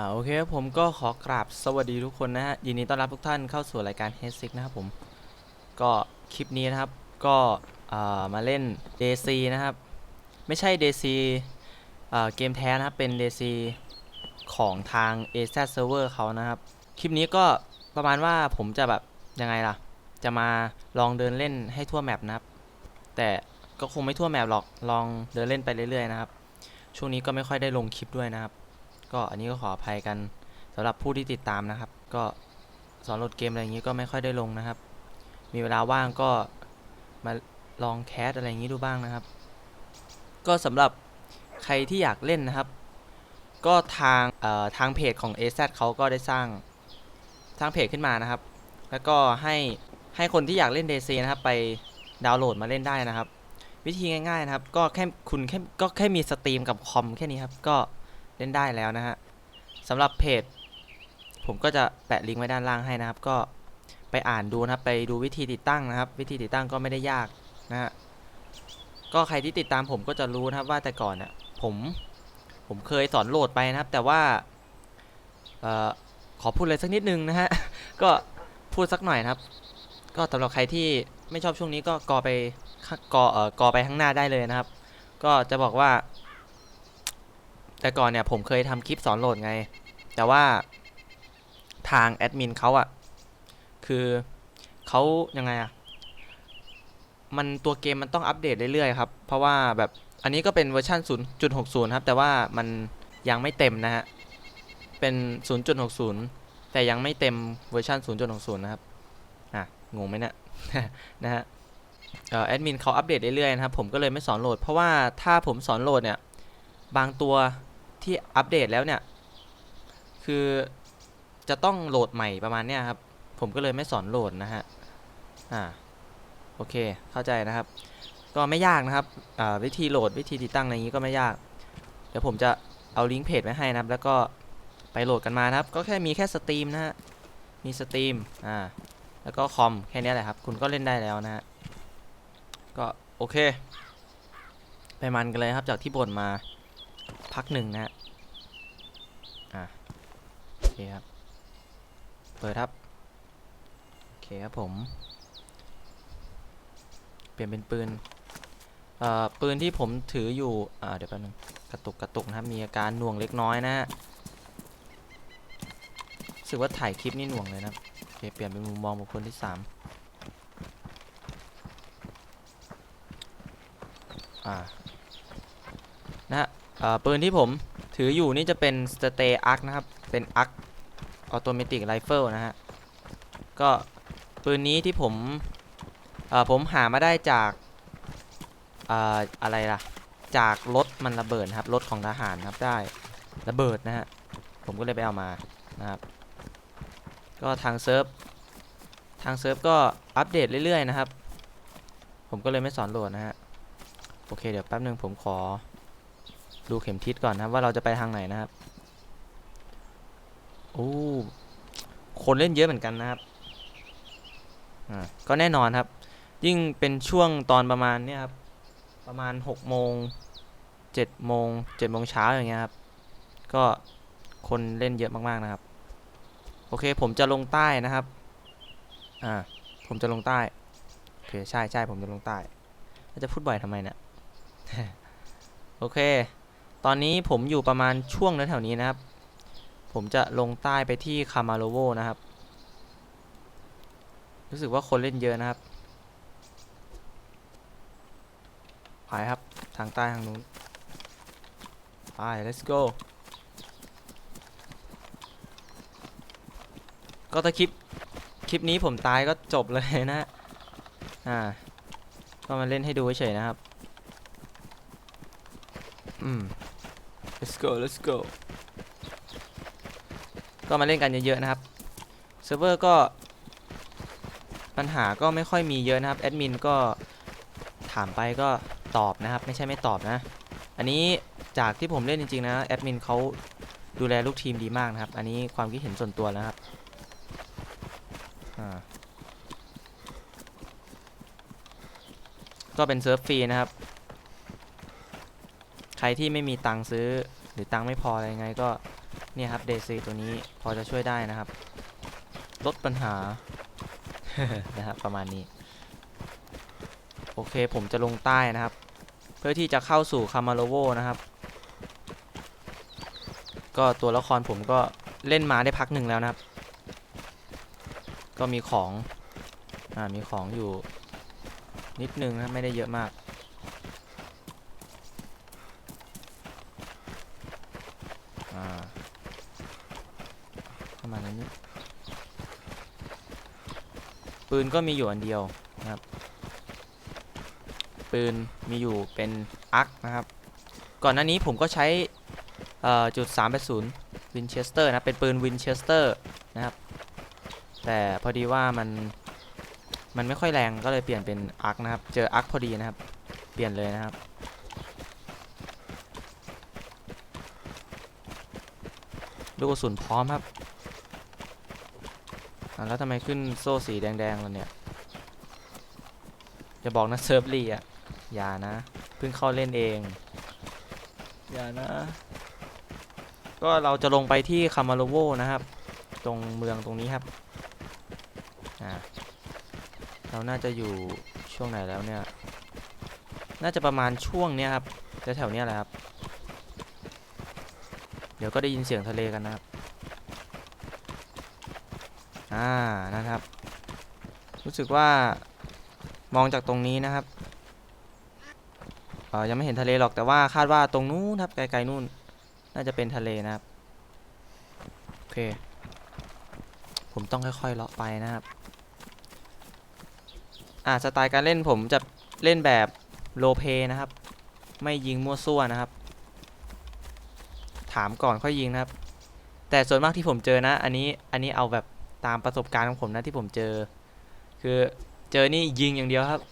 าโอเคผมก็ขอกราบสวัสดีทุกคนนะฮะยินดีต้อนรับทุกท่านเข้าสู่รายการ h e a d s i c นะครับผม ก็คลิปนี้นะครับ ก็มาเล่น DC นะครับ ไม่ใช่ DC เกมแท้นะครับ เป็น DC ของทาง AZ Server เขานะครับ คลิปนี้ก็ประมาณว่าผมจะแบบ ยังไงล่ะ จะมาลองเดินเล่นให้ทั่วแมปนะครับ แต่ก็คงไม่ทั่วแมปหรอก ลองเดินเล่นไปเรื่อยๆนะครับ ช่วงนี้ก็ไม่ค่อยได้ลงคลิปด้วยนะครับ ก็อันนี้ก็ขออภัยกันสำหรับผู้ที่ติดตามนะครับ ก็สอนโหลดเกมอะไรอย่างนี้ก็ไม่ค่อยได้ลงนะครับ มีเวลาว่างก็มาลองแคสอะไรอย่างนี้ดูบ้างนะครับ ก็สำหรับใครที่อยากเล่นนะครับ ก็ทางทางเพจของ AZ เขาก็ได้สร้างสร้างเพจขึ้นมานะครับ แล้วก็ให้ให้คนที่อยากเล่น DC นะครับ ไปดาวน์โหลดมาเล่นได้นะครับ วิธีง่ายๆนะครับ ก็แค่คุณแค่ก็แค่มีสตรีมกับคอมแค่นี้ครับก็ เล่นได้แล้วนะฮะสำหรับเพจ ผมก็จะแปะลิงก์ไว้ด้านล่างให้นะครับ ก็ไปอ่านดูนะครับ ไปดูวิธีติดตั้งนะครับ วิธีติดตั้งก็ไม่ได้ยากนะฮะก็ใครที่ติดตามผมก็จะรู้นะครับว่าแต่ก่อนเนี่ยผมผมเคยสอนโหลดไปนะครับ แต่ว่าเอ่อขอพูดเลยสักนิดนึงนะฮะ ก็พูดสักหน่อยนะครับ ก็สำหรับใครที่ไม่ชอบช่วงนี้ก็กอไปกอเอ่อกอไปข้างหน้าได้เลยนะครับ ก็จะบอกว่า แต่ก่อนเนี่ยผมเคยทำคลิปสอนโหลดไง แต่ว่าทางแอดมินเขาอะคือเขายังไงอะมันตัวเกมมันต้องอัปเดตเรื่อยๆครับ เพราะว่าแบบอันนี้ก็เป็นเวอร์ชัน0.60 ครับ แต่ว่ามันยังไม่เต็มนะฮะ เป็น 0.60 แต่ยังไม่เต็มเวอร์ชัน0.60 นะครับ อะ งงไหมเนี่ยนะฮะแอดมินเขาอัปเดตเรื่อยๆนะครับ ผมก็เลยไม่สอนโหลด เพราะว่าถ้าผมสอนโหลดเนี่ย บางตัว ที่อัปเดตแล้วเนี่ย คือจะต้องโหลดใหม่ประมาณเนี้ยครับ ผมก็เลยไม่สอนโหลดนะฮะ อ่า โอเค เข้าใจนะครับ ก็ไม่ยากนะครับ อ่า วิธีโหลดวิธีติดตั้งอะไรอย่างนี้ก็ไม่ยาก เดี๋ยวผมจะเอาลิงก์เพจไว้ให้นะครับ แล้วก็ไปโหลดกันมานะครับ ก็แค่มีแค่สตรีมนะฮะ มีสตรีม อ่า แล้วก็คอมแค่นี้แหละครับ คุณก็เล่นได้แล้วนะฮะ ก็โอเค ไปมันกันเลยครับ จากที่บ่นมา พักหนึ่งนะฮะอะโอเคครับ เปิดครับ โอเคครับผม เปลี่ยนเป็นปืนเอ่อปืนที่ผมถืออยู่ อ่า เดี๋ยวแป๊บนึง กระตุกกระตุกนะครับ มีอาการหน่วงเล็กน้อยนะฮะรู้สึกว่าถ่ายคลิปนี่หน่วงเลยนะโอเคเปลี่ยนเป็นมุมมองบุคคลที่สามอ่านะฮะ ปืนที่ผมถืออยู่นี่จะเป็น Stay Arc นะครับ เป็น Arc Automatic Rifle นะฮะ ก็ปืนนี้ที่ผมผมหามาได้จากเอ่อะไรล่ะ จากรถมันระเบิดครับ รถของทหารครับได้ระเบิดนะฮะ ผมก็เลยไปเอามานะครับ ก็ทางเซิร์ฟทางเซิร์ฟก็อัปเดตเรื่อยๆนะครับ ผมก็เลยไม่สอนโหลดนะฮะ โอเคเดี๋ยวแป๊บนึงผมขอ ดูเข็มทิศก่อนนะครับว่าเราจะไปทางไหนนะครับโอ้คนเล่นเยอะเหมือนกันนะครับอ่าก็แน่นอนครับ ยิ่งเป็นช่วงตอนประมาณเนี้ยครับประมาณ6โมง7โมง7โมงเช้าอย่างเงี้ยครับก็คนเล่นเยอะมากๆนะครับ โอเคผมจะลงใต้นะครับอ่าผมจะลงใต้โอเคใช่ใช่ผมจะลงใต้จะพูดบ่อยทำไมเนี่ยโอเค อนนี้ผมอยู่ประมาณช่วงแถวๆนี้นะครับ ผมจะลงใต้ไปที่คามาโลโวนะครับ รู้สึกว่าคนเล่นเยอะนะครับไปครับ ทางใต้ทางนู้นไป let's go ก็ถ้าคลิป คลิปนี้ผมตายก็จบเลยนะ อ่า ก็มาเล่นให้ดูเฉยๆนะครับ อืม let's go let's go ก็มาเล่นกันเยอะๆนะครับ เซิร์ฟเวอร์ก็ปัญหาก็ไม่ค่อยมีเยอะนะครับ แอดมินก็ถามไปก็ตอบนะครับ ไม่ใช่ไม่ตอบนะ อันนี้จากที่ผมเล่นจริงๆนะ แอดมินเขาดูแลลูกทีมดีมากนะครับ อันนี้ความคิดเห็นส่วนตัวนะครับอ่าก็เป็นเซิร์ฟฟรีนะครับ ใครที่ไม่มีตังค์ซื้อหรือตังค์ไม่พออะไรไงก็เนี่ยครับเดซีตัวนี้พอจะช่วยได้นะครับ ลดปัญหา นะครับประมาณนี้ โอเคผมจะลงใต้นะครับ เพื่อที่จะเข้าสู่คามาโลโวนะครับ ก็ตัวละครผมก็เล่นมาได้พักหนึ่งแล้วนะครับ ก็มีของ อ่ามีของอยู่นิดนึงนะไม่ได้เยอะมาก ประมาณนั้นนี่ปืนก็มีอยู่อันเดียวนะครับ ปืนมีอยู่เป็นอักนะครับ ก่อนหน้านี้ผมก็ใช้จุด380วินเชสเตอร์นะเป็นปืนวินเชสเตอร์นะครับ แต่พอดีว่ามันมันไม่ค่อยแรงก็เลยเปลี่ยนเป็นอักนะครับ เจออักพอดีนะครับ เปลี่ยนเลยนะครับลูกกระสุนพร้อมครับ แล้วทำไมขึ้นโซ่สีแดงๆแล้วเนี่ยจะบอกนะเซิร์ฟรีอะอย่านะ เพิ่งเข้าเล่นเอง อย่านะ ก็เราจะลงไปที่คามาโลโวนะครับ ตรงเมืองตรงนี้ครับอ่าเราน่าจะอยู่ช่วงไหนแล้วเนี่ย น่าจะประมาณช่วงเนี้ยครับแถวๆเนี้ยแหละครับ เดี๋ยวก็ได้ยินเสียงทะเลกันนะครับ อ่านะครับ รู้สึกว่ามองจากตรงนี้นะครับเออยังไม่เห็นทะเลหรอกแต่ว่าคาดว่าตรงนู้นครับไกลๆนู่น น่าจะเป็นทะเลนะครับโอเค ผมต้องค่อยๆเลาะไปนะครับอ่าสไตล์การเล่นผมจะเล่นแบบโลเพนะครับ ไม่ยิงมั่วซั่วนะครับ ถามก่อนค่อยยิงนะครับ แต่ส่วนมากที่ผมเจอนะ อันนี้อันนี้เอาแบบ ตามประสบการณ์ของผมนะที่ผมเจอ คือเจอนี่ยิงอย่างเดียวครับ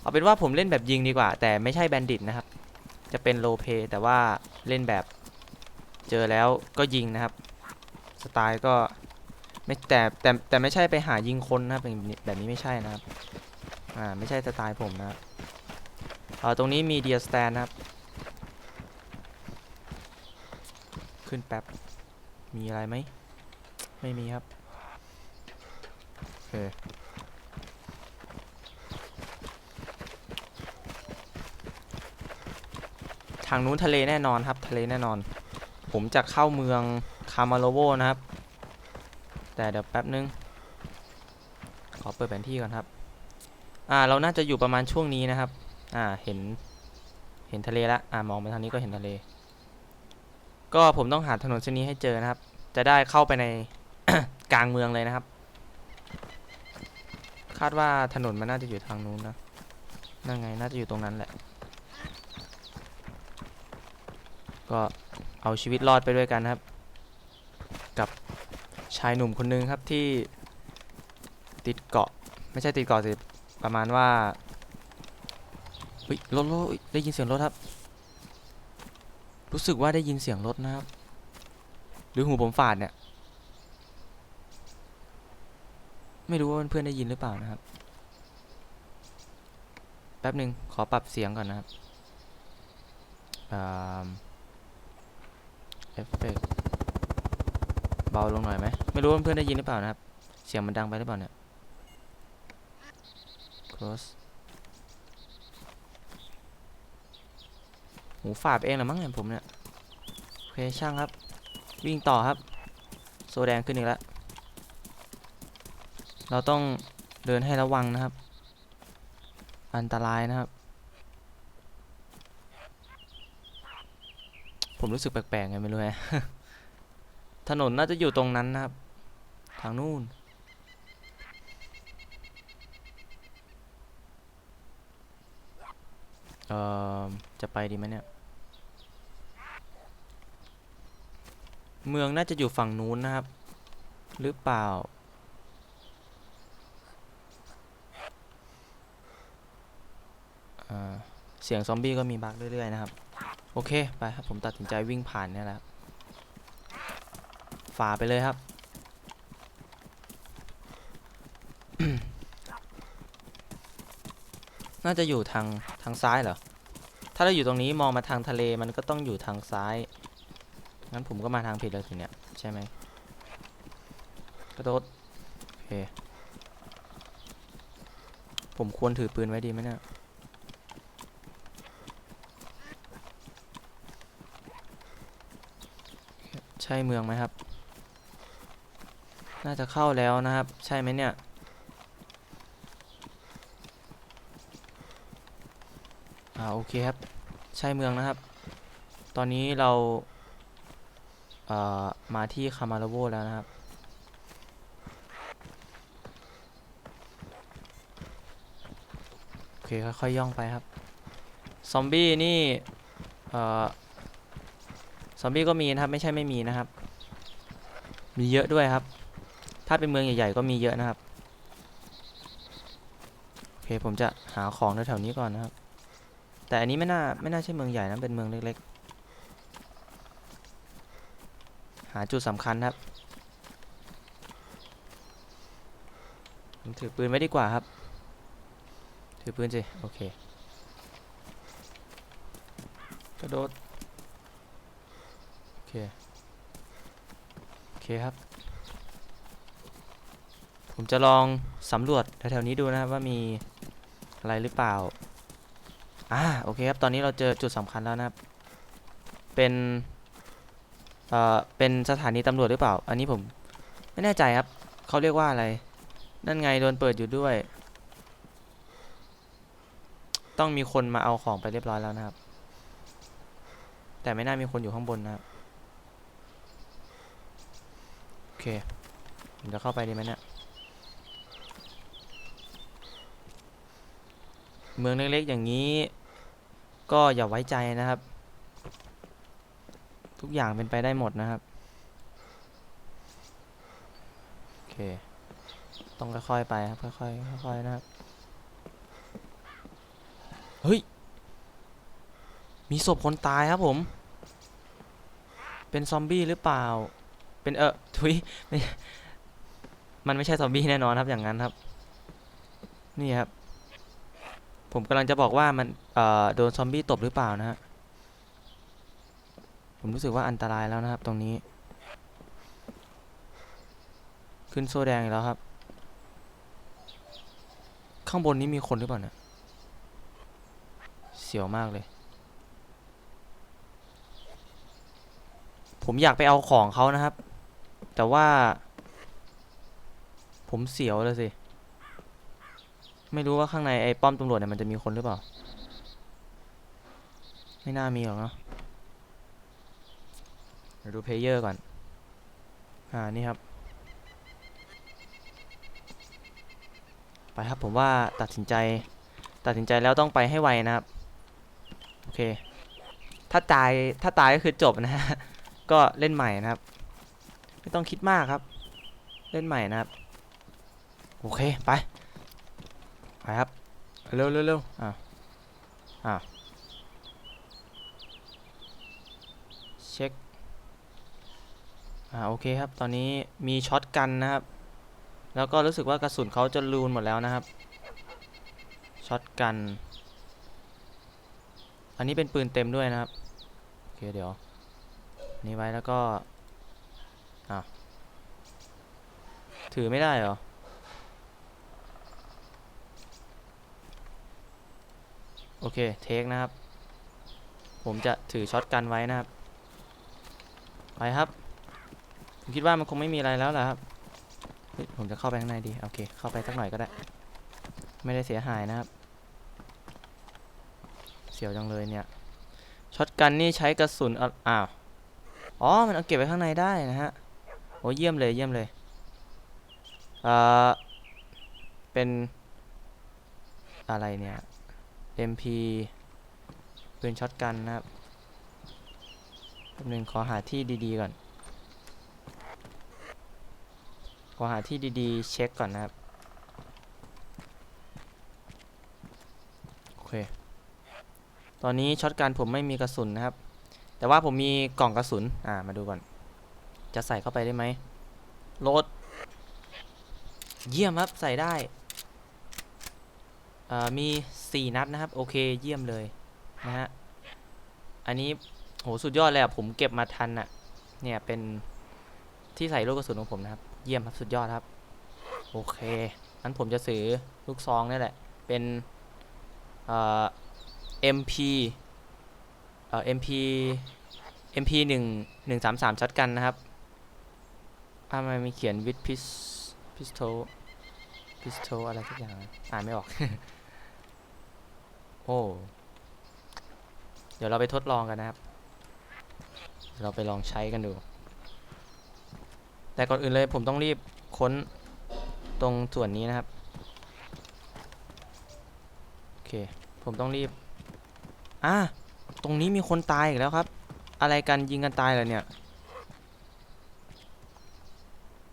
เอาเป็นว่าผมเล่นแบบยิงดีกว่า แต่ไม่ใช่แบนดิตนะครับ จะเป็นโลเพแต่ว่าเล่นแบบเจอแล้วก็ยิงนะครับ สไตล์ก็ไม่แต่แต่แต่ไม่ใช่ไปหายิงคนนะครับแบบนี้แบบนี้ไม่ใช่นะครับ อ่าไม่ใช่สไตล์ผมนะครับเออตรงนี้มีเดียสแตนนะครับ ขึ้นแป๊บ มีอะไรไหม ไม่มีครับ โอเค ทางนู้นทะเลแน่นอนครับทะเลแน่นอน ผมจะเข้าเมืองคามาโลโวนะครับ แต่เดี๋ยวแป๊บนึง ขอเปิดแผนที่ก่อนครับ อ่าเราน่าจะอยู่ประมาณช่วงนี้นะครับ อ่าเห็น เห็นทะเลละอ่ามองไปทางนี้ก็เห็นทะเล ก็ผมต้องหาถนนเส้นนี้ให้เจอนะครับ จะได้เข้าไปใน กลางเมืองเลยนะครับ คาดว่าถนนมันน่าจะอยู่ทางนู้นนะนั่นไงน่าจะอยู่ตรงนั้นแหละ ก็เอาชีวิตรอดไปด้วยกันครับ กับชายหนุ่มคนนึงครับที่ติดเกาะ ไม่ใช่ติดเกาะสิประมาณว่าเฮ้ยรถรถได้ยินเสียงรถครับ รู้สึกว่าได้ยินเสียงรถนะครับ หรือหูผมฝาดเนี่ย ไม่รู้ว่าเพื่อนๆได้ยินหรือเปล่านะครับ แป๊บหนึ่งขอปรับเสียงก่อนนะครับเอฟเฟกเบาลงหน่อยไหมไม่รู้ว่าเพื่อนๆได้ยินหรือเปล่านะครับ เสียงมันดังไปหรือเปล่าเนี่ย close หูฝาดไปเองหรอมั้งเนี่ยผมเนี่ย โอเคช่างครับ วิ่งต่อครับ โซแดงขึ้นอีกแล้ว เราต้องเดินให้ระวังนะครับ อันตรายนะครับ ผมรู้สึกแปลกๆไงไม่รู้ฮะถนนน่าจะอยู่ตรงนั้นนะครับ ทางนู้นเอ่อ จะไปดีไหมเนี่ย เมืองน่าจะอยู่ฝั่งนู้นนะครับ หรือเปล่า อ่า เสียงซอมบี้ก็มีบั๊กเรื่อยๆนะครับ โอเคไปครับผมตัดสินใจวิ่งผ่านเนี่ยแหละฝ่าไปเลยครับน่าจะอยู่ทางทางซ้ายเหรอ ถ้าเราอยู่ตรงนี้มองมาทางทะเลมันก็ต้องอยู่ทางซ้าย งั้นผมก็มาทางผิดแล้วสิเนี่ยใช่ไหมกระโดดโอเค ผมควรถือปืนไว้ดีไหมเนี่ย ใช่เมืองไหมครับ น่าจะเข้าแล้วนะครับ ใช่ไหมเนี่ย อ่าโอเคครับ ใช่เมืองนะครับ ตอนนี้เราเอ่อมาที่คามาราโวแล้วนะครับ โอเคค่อยๆย่องไปครับ ซอมบี้นี่ เอ่อ อมบี้ก็มีนะครับ ไม่ใช่ไม่มีนะครับ มีเยอะด้วยครับ ถ้าเป็นเมืองใหญ่ ๆ ก็มีเยอะนะครับโอเคผมจะหาของแถวๆนี้ก่อนนะครับ แต่อันนี้ไม่น่าไม่น่าใช่เมืองใหญ่นะเป็นเมืองเล็กๆ หาจุดสำคัญครับผมถือปืนไว้ดีกว่าครับ ถือปืนสิโอเคกระโดด เค โอเคครับ ผมจะลองสำรวจแถวๆนี้ดูนะครับว่ามีอะไรหรือเปล่า อ่า โอเคครับ ตอนนี้เราเจอจุดสำคัญแล้วนะครับ เป็น เอ่อ เป็นสถานีตำรวจหรือเปล่า อันนี้ผมไม่แน่ใจครับ เขาเรียกว่าอะไร นั่นไงโดนเปิดอยู่ด้วย ต้องมีคนมาเอาของไปเรียบร้อยแล้วนะครับ แต่ไม่น่ามีคนอยู่ข้างบนนะครับ โอ เคผมจะเข้าไปดีไหมเนี่ย เมืองเล็กๆอย่างนี้ ก็อย่าไว้ใจนะครับ ทุกอย่างเป็นไปได้หมดนะครับ โอเค ต้องค่อยๆไปครับ ค่อยๆค่อยๆนะครับ เฮ้ย มีศพคนตายครับผม เป็นซอมบี้หรือเปล่า เป็นเออทุยไม่มันไม่ใช่ซอมบี้แน่นอนครับอย่างนั้นครับ นี่ครับ ผมกำลังจะบอกว่ามันเอ่อโดนซอมบี้ตบหรือเปล่านะฮะผมรู้สึกว่าอันตรายแล้วนะครับ ตรงนี้ ขึ้นโซ่แดงอีกแล้วครับ ข้างบนนี้มีคนหรือเปล่าเนี่ยเสียวมากเลย ผมอยากไปเอาของเขานะครับ แต่ว่า ผมเสียวเลยสิ ไม่รู้ว่าข้างในไอ้ป้อมตำรวจเนี่ยมันจะมีคนหรือเปล่า ไม่น่ามีหรอกเนาะเดี๋ยวดูเพลเยอร์ก่อน อ่า นี่ครับ ไปครับผมว่าตัดสินใจ ตัดสินใจแล้วต้องไปให้ไวนะครับ โอเค ถ้าตาย ถ้าตายก็คือจบนะฮะ ก็เล่นใหม่นะครับ ไม่ต้องคิดมากครับ เล่นใหม่นะครับ โอเค ไป ไปครับ เร็วเร็วเร็วอ่าอ่าเช็ค อ่า โอเคครับ ตอนนี้มีช็อตกันนะครับ แล้วก็รู้สึกว่ากระสุนเขาจะรูนหมดแล้วนะครับ ช็อตกัน อันนี้เป็นปืนเต็มด้วยนะครับ โอเค เดี๋ยว นี่ไว้แล้วก็อะ ถือไม่ได้เหรอ โอเค เทคนะครับ ผมจะถือช็อตกันไว้นะครับ ไปครับ ผมคิดว่ามันคงไม่มีอะไรแล้วล่ะครับ ผมจะเข้าไปข้างในดี โอเค เข้าไปสักหน่อยก็ได้ ไม่ได้เสียหายนะครับ เสียวจังเลยเนี่ย ช็อตกันนี่ใช้กระสุนอะอ้าว อ๋อ มันเอาเก็บไว้ข้างในได้นะฮะ โอ้เยี่ยมเลยเยี่ยมเลย เอ่อ เป็นอะไรเนี่ย MP ปืนช็อตกันนะครับแป๊บนึงขอหาที่ดีๆก่อน ขอหาที่ดีๆ เช็คก่อนนะครับ โอเค ตอนนี้ช็อตกันผมไม่มีกระสุนนะครับ แต่ว่าผมมีกล่องกระสุน อ่า มาดูก่อน จะใส่เข้าไปได้ไหมโหลด เยี่ยมครับใส่ได้เอ่อมี4นัดนะครับ โอเคเยี่ยมเลยนะฮะอันนี้โหสุดยอดเลยอะผมเก็บมาทันอะเนี่ยเป็นที่ใส่ลูกกระสุนของผมนะครับ เยี่ยมครับสุดยอดครับ โอเคงั้นผมจะซื้อลูกซองนี่แหละ เป็นเอ่อ MP เอ่อ MP MP หนึ่งหนึ่งสามสามช็อตกันนะครับทำไมมีเขียนวิดพิสพิสโต with pis pistol pistol อะไรสักอย่าง อ่านไม่ออก โอ้ เดี๋ยวเราไปทดลองกันนะครับ เราไปลองใช้กันดู แต่ก่อนอื่นเลยผมต้องรีบค้นตรงส่วนนี้นะครับ โอเค ผมต้องรีบ อะ ตรงนี้มีคนตายอีกแล้วครับ อะไรกันยิงกันตายเหรอเนี่ย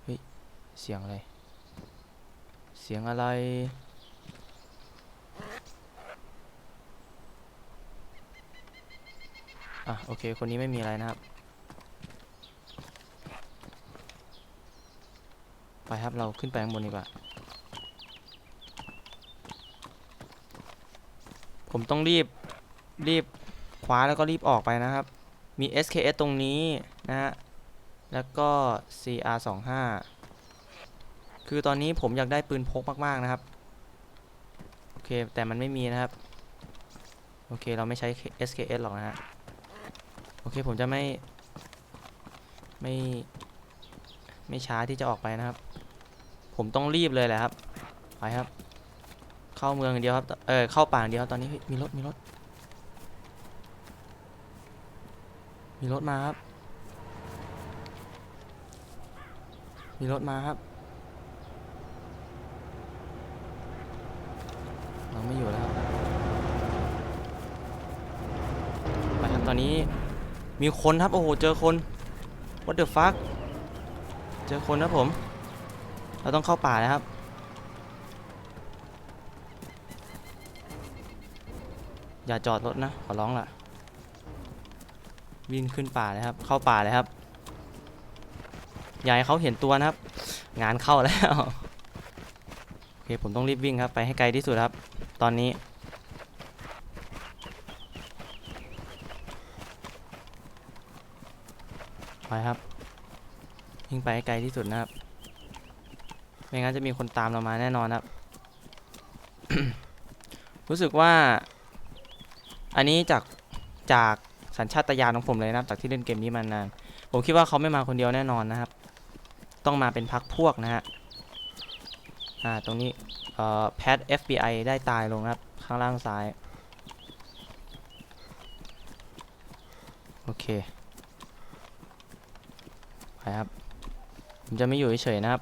เฮ้ย เสียงอะไร เสียงอะไร อะ โอเค คนนี้ไม่มีอะไรนะครับ ไปครับเราขึ้นไปข้างบนดีกว่า ผมต้องรีบ รีบคว้าแล้วก็รีบออกไปนะครับ มี SKS ตรงนี้นะฮะ แล้วก็ CR25 คือตอนนี้ผมอยากได้ปืนพกมากๆนะครับ โอเค แต่มันไม่มีนะครับ โอเค เราไม่ใช้ SKS หรอกนะฮะ โอเค ผมจะไม่ ไม่ ไม่ช้าที่จะออกไปนะครับ ผมต้องรีบเลยแหละครับ ไปครับ เข้าเมืองเดียวครับ เออ เข้าป่างเดียวตอนนี้มีรถ มีรถ มีรถมาครับ มีรถมาครับ เราไม่อยู่แล้วครับ ไปครับ ตอนนี้ มีคนครับ โอ้โห เจอคน what the fuck เจอคนครับผม เราต้องเข้าป่านะครับ อย่าจอดรถนะ ขอร้องล่ะ วิ่งขึ้นป่าเลยครับ เข้าป่าเลยครับ อย่าให้เขาเห็นตัวนะครับ งานเข้าแล้ว โอเค ผมต้องรีบวิ่งครับ ไปให้ไกลที่สุดครับ ตอนนี้ ไปครับวิ่งไปให้ไกลที่สุดนะครับ ไม่งั้นจะมีคนตามเรามาแน่นอนครับ รู้สึกว่า อันนี้จากจากสัญชาตญาณของผมเลยนะครับ จากที่เล่นเกมนี้มานาน ผมคิดว่าเขาไม่มาคนเดียวแน่นอนนะครับ ต้องมาเป็นพักพวกนะฮะ อ่า ตรงนี้ เอ่อ แพท FBI ได้ตายลงนะครับ ข้างล่างซ้าย โอเค ไปครับ ผมจะไม่อยู่เฉยๆนะครับ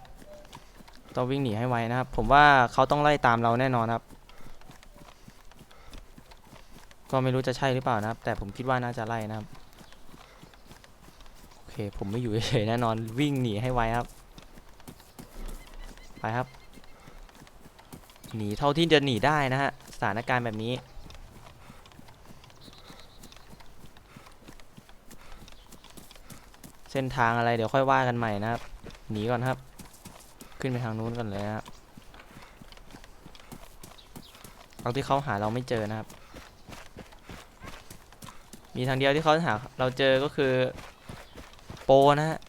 ต้องวิ่งหนีให้ไวนะครับ ผมว่าเขาต้องไล่ตามเราแน่นอนครับ ก็ไม่รู้จะใช่หรือเปล่านะครับ แต่ผมคิดว่าน่าจะไล่นะครับ โอเค ผมไม่อยู่เฉยๆแน่นอน วิ่งหนีให้ไวครับ ไปครับ หนีเท่าที่จะหนีได้นะฮะ สถานการณ์แบบนี้ เส้ นทางอะไรเดี๋ยวค่อยว่ากันใหม่นะครับ หนีก่อนครับ ขึ้นไปทางนู้นก่อนเลยนะครับเอาที่เขาหาเราไม่เจอนะครับ มีทางเดียวที่เขาหาเราเจอก็คือ โปนะฮะ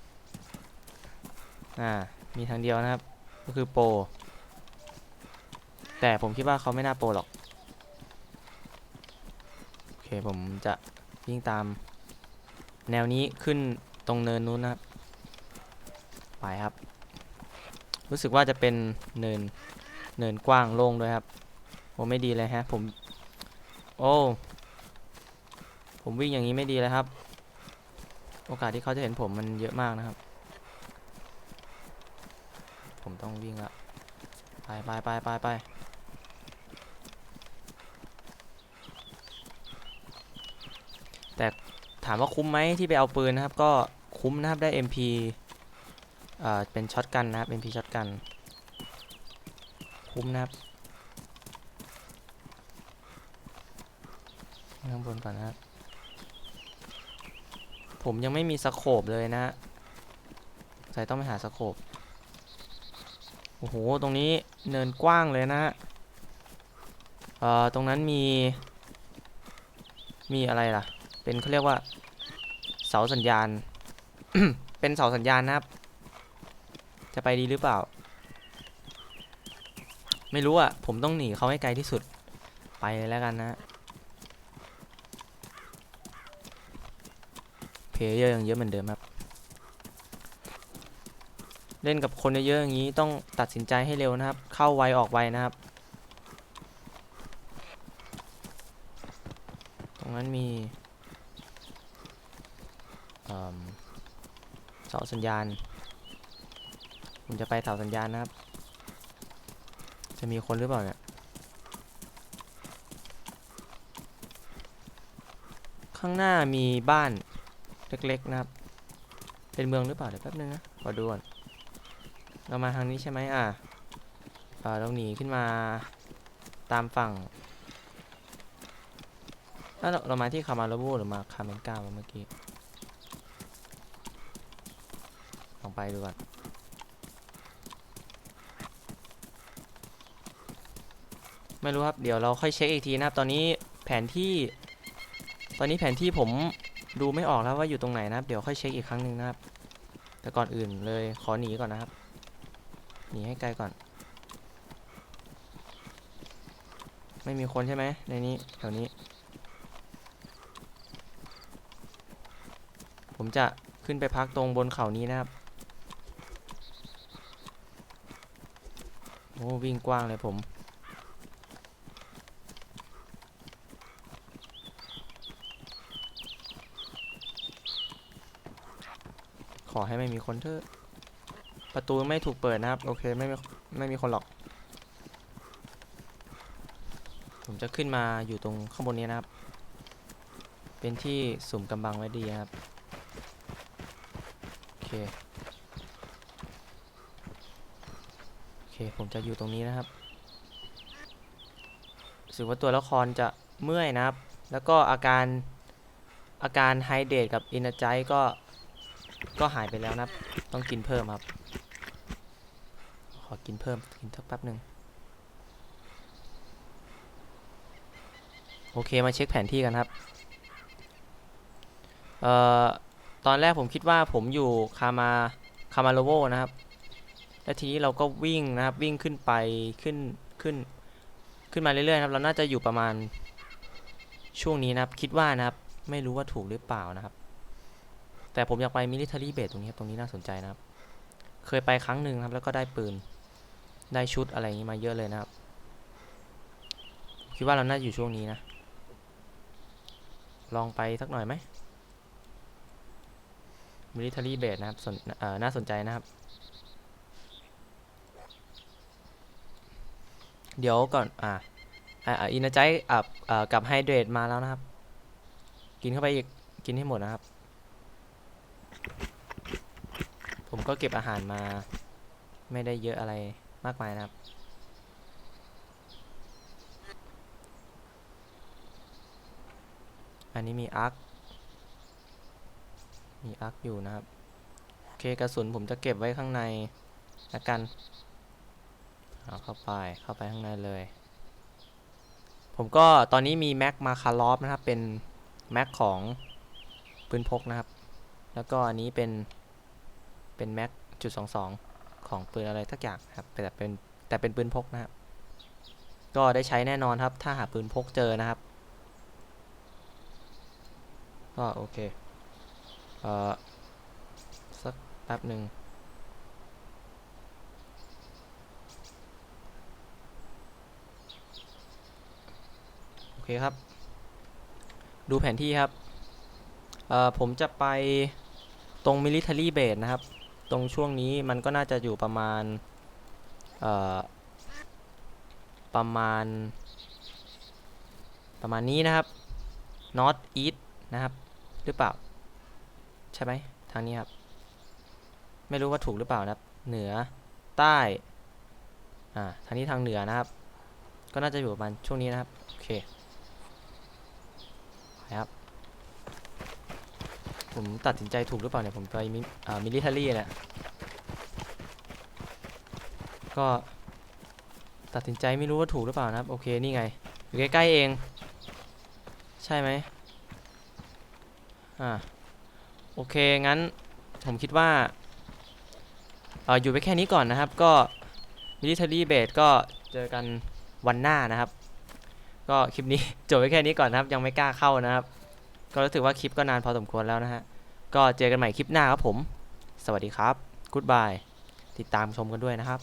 อ่า มีทางเดียวนะครับ ก็คือโป แต่ผมคิดว่าเขาไม่น่าโปหรอก โอเคผมจะวิ่งตามแนวนี้ขึ้น ตรงเนินนู้นนะครับ ไปครับ รู้สึกว่าจะเป็นเนินเนินกว้างโล่งด้วยครับโอ้ไม่ดีเลยฮะ ผม โอ้ผมวิ่งอย่างนี้ไม่ดีเลยครับ โอกาสที่เขาจะเห็นผมมันเยอะมากนะครับ ผมต้องวิ่งละไปไปไปไปไป แต่ ถามว่าคุ้มไหมที่ไปเอาปืนนะครับ ก็คุ้มนะครับได้ MP เอ่อเป็นช็อตกันนะครับ MP ช็อตกัน คุ้มนะครับข้างบนก่อนนะครับ ผมยังไม่มีสโคบเลยนะฮะใส่ต้องไปหาสโคบโอ้โห ตรงนี้เนินกว้างเลยนะฮะ เอ่อ ตรงนั้นมี มีอะไรล่ะ เป็นเขาเรียกว่า เสาสัญญาณ เป็นเสาสัญญาณนะครับ จะไปดีหรือเปล่า ไม่รู้อะ ผมต้องหนีเขาให้ไกลที่สุด ไปเลยแล้วกันนะ เพลเยอร์ยังเยอะเหมือนเดิมครับ เล่นกับคนเยอะๆอย่างนี้ต้องตัดสินใจให้เร็วนะครับ เข้าไวออกไวนะครับ ตรงนั้นมีเอิ่ม เสาสัญญาณ ผมจะไปเสาสัญญาณนะครับ จะมีคนหรือเปล่าเนี่ย ข้างหน้ามีบ้านเล็กๆนะครับ เป็นเมืองหรือเปล่าเดี๋ยวแป๊บนึงนะขอดูก่อนเรามาทางนี้ใช่ไหมอะเออเราหนีขึ้นมาตามฝั่งแล้วเราเรามาที่คามาโลโบหรือมาคาเมนกาเมื่อกี้ ลอง ไปดูก่อนไม่รู้ครับ เดี๋ยวเราค่อยเช็คอีกทีนะครับ ตอนนี้แผนที่ ตอนนี้แผนที่ผมดูไม่ออกแล้วว่าอยู่ตรงไหนนะครับ เดี๋ยวค่อยเช็คอีกครั้งหนึ่งนะครับ แต่ก่อนอื่นเลยขอหนีก่อนนะครับ หนีให้ไกลก่อน ไม่มีคนใช่ไหมในนี้แถวนี้ ผมจะขึ้นไปพักตรงบนเขานี้นะครับ อ้วิ่งกว้างเลยผม ขอให้ไม่มีคนเถอะ ประตูไม่ถูกเปิดนะครับ โอเคไม่มีไม่มีคนหรอก ผมจะขึ้นมาอยู่ตรงข้างบนนี้นะครับ เป็นที่สุ่มกำบังไว้ดีครับ โอเค โอเค ผมจะอยู่ตรงนี้นะครับสึกว่าตัวละครจะเมื่อยนะครับ แล้วก็อาการอาการไฮเดรตกับอินไจก็ก็หายไปแล้วนะครับ ต้องกินเพิ่มครับ ขอกินเพิ่มกินสักแป๊บหนึ่งโอเคมาเช็คแผนที่กันครับ เอ่อ ตอนแรกผมคิดว่าผมอยู่คามาคามาโลโวนะครับ แล้วทีนี้เราก็วิ่งนะครับวิ่งขึ้นไปขึ้นขึ้น ขึ้นมาเรื่อยๆนะครับ เราน่าจะอยู่ประมาณช่วงนี้นะครับ คิดว่านะครับ ไม่รู้ว่าถูกหรือเปล่านะครับ แต่ผมอยากไปมิลิเ a อรี่เบสตรงนี้ครับตรงนี้น่าสนใจนะครับ เคยไปครั้งหนึ่งครับ แล้วก็ได้ปืน ได้ชุดอะไรอย่างนี้มาเยอะเลยนะครับ คิดว่าเราน่าจะอยู่ช่วงนี้นะ ลองไปสักหน่อยไหมมิลิเ a อรี่เบสนะครับสนน่าสนใจนะครับ เดี๋ยวก่อน อ่าอ่าอินใจอ่าอ่ากับไฮเดรตมาแล้วนะครับ กินเข้าไปอีก กินให้หมดนะครับ ผมก็เก็บอาหารมา ไม่ได้เยอะอะไรมากมายนะครับ อันนี้มีอาร์ค มีอาร์คอยู่นะครับ โอเคกระสุนผมจะเก็บไว้ข้างในละกัน เอาเข้าไปเข้าไปข้างในเลย ผมก็ตอนนี้มีแม็กมาคาร์ลอฟนะครับ เป็นแม็กของปืนพกนะครับ แล้วก็อันนี้เป็นเป็นแม็กจุดสองสองของปืนอะไรทักอย่างนะครับแต่เป็นแต่เป็นปืนพกนะครับ ก็ได้ใช้แน่นอนครับ ถ้าหาปืนพกเจอนะครับ ก็โอเค เอ่อ สักแป๊บหนึ่ง เคครับ ดูแผนที่ครับเอ่อผมจะไปตรง military base นะครับ ตรงช่วงนี้มันก็น่าจะอยู่ประมาณเอ่อประมาณ ประมาณนี้นะครับ north east นะครับ หรือเปล่า ใช่ไหมทางนี้ครับ ไม่รู้ว่าถูกหรือเปล่านะครับ เหนือใต้ อ่า ทางนี้ทางเหนือนะครับ ก็น่าจะอยู่ประมาณช่วงนี้นะครับ โอเค ครับ ผมตัดสินใจถูกหรือเปล่าเนี่ย ผมไปมิอ่ามิลิเทอรี่เนี่ย ก็ตัดสินใจไม่รู้ว่าถูกหรือเปล่านะครับ โอเค นี่ไงอยู่ใกล้ๆเอง ใช่ไหมอ่าโอเค งั้นผมคิดว่าเอออยู่ไปแค่นี้ก่อนนะครับ ก็ military base ก็เจอกันวันหน้านะครับ ก็คลิปนี้จบไว้แค่นี้ก่อนนะครับ ยังไม่กล้าเข้านะครับ ก็รู้สึกว่าคลิปก็นานพอสมควรแล้วนะฮะ ก็เจอกันใหม่คลิปหน้าครับผม สวัสดีครับ goodbye ติดตามชมกันด้วยนะครับ